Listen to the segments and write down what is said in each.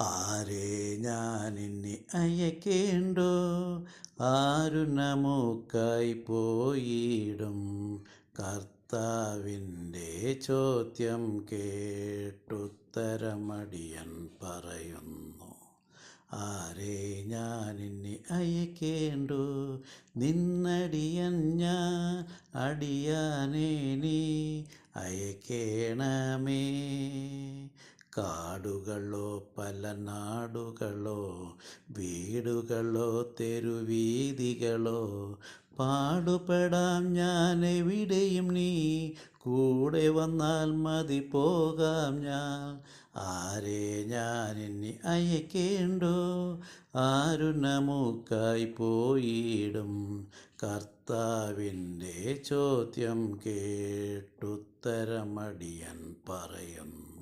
ആരെ എന്നെ അയക്കേണ്ടോ? ആരു നമുക്കായി പോയിടും. കർത്താവിന്റെ ചോദ്യം കേട്ടുത്തരമടിയൻ പറയുന്നു. ആരെ എന്നെ അയക്കേണ്ടു? നിന്നടിയൻ ഞാൻ അടിയാനേ നീ അയക്കേണമേ. കാടുകളോ പല നാടുകളോ വീടുകളോ തെരുവീതികളോ പാടുപെടാം ഞാൻ എവിടെയും നീ. കൂടെ വന്നാൽ മതി പോകാം ഞാൻ. ആരെ ഞാൻ ഇനി അയക്കേണ്ടോ? ആരു നമുക്കായി പോയിടും. കർത്താവിന്റെ ചോദ്യം കേട്ടുത്തരമടിയൻ പറയുന്നു.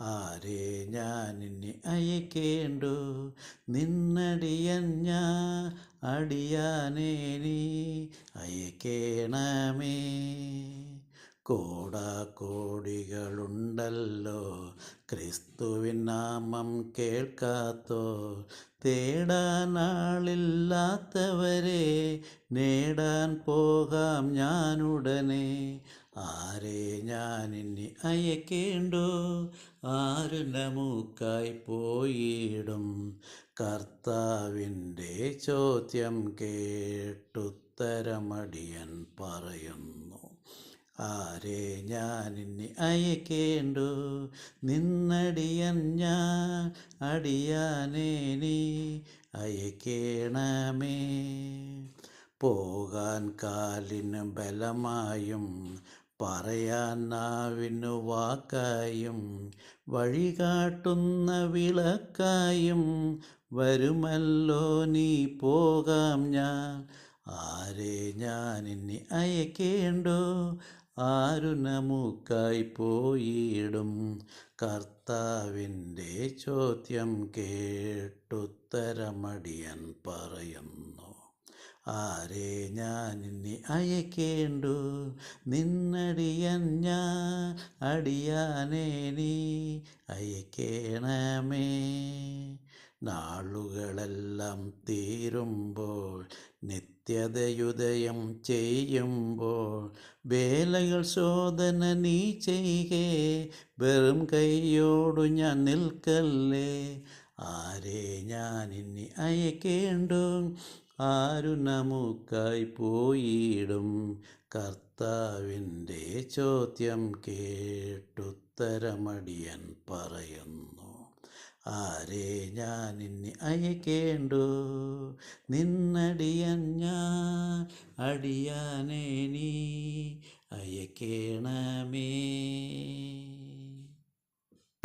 ആരെ ഞാൻ ഇനി അയക്കേണ്ടു? നിന്നടിയൻ ഞാൻ അടിയാനേ നീ അയക്കേണമേ. കോടാകോടികളുണ്ടല്ലോ. ക്രിസ്തുവിൻ നാമം കേൾക്കാത്തോ. തേടാനാളില്ലാത്തവരെ നേടാൻ പോകാം ഞാനുടനെ. ആരെ ഞാൻ ഇനി അയക്കേണ്ടു? ആരു നമുക്കായി പോയിടും? കർത്താവിന്റെ ചോദ്യം കേട്ടുത്തരമടിയൻ പറയുന്നു. ആരെ ഞാൻ ഇനി അയക്കേണ്ടു? നിന്നടിയൻ ഞാൻ അടിയാനേ നീ അയക്കേണമേ. പോകാൻ കാലിന് ബലമായും പറയാൻ നാവിനു വാക്കായും വഴികാട്ടുന്ന വിളക്കായും വരുമല്ലോ നീ പോകാം ഞാൻ. ആരെ ഞാൻ ഇനി അയക്കേണ്ടു? ആരു നമുക്കായി പോയിടും. കർത്താവിന്റെ ചോദ്യം കേട്ടുത്തരമടിയൻ പറയുന്നു. ആരെ ഞാൻ ഇനി അയക്കേണ്ടു? നിന്നടിയൻ ഞാൻ അടിയാനേ നീ അയക്കേണമേ. നാളുകളെല്ലാം തീരുമ്പോൾ നിത്യതയുദയം ചെയ്യുമ്പോൾ വേലകൾ ശോധന നീ ചെയ്യേ വെറും കൈയോടു ഞാൻ നിൽക്കല്ലേ? ആരെ ഞാൻ ഇനി അയക്കേണ്ടു? ആരു നമുക്കായി പോയിടും? കർത്താവിന്റെ ചോദ്യം കേട്ടുത്തരമടിയൻ പറയുന്നു. ആരെ ഞാൻ ഇനി അയക്കേണ്ടു? നിന്നടിയൻ ഞാൻ അടിയാനേ നീ അയക്കേണമേ.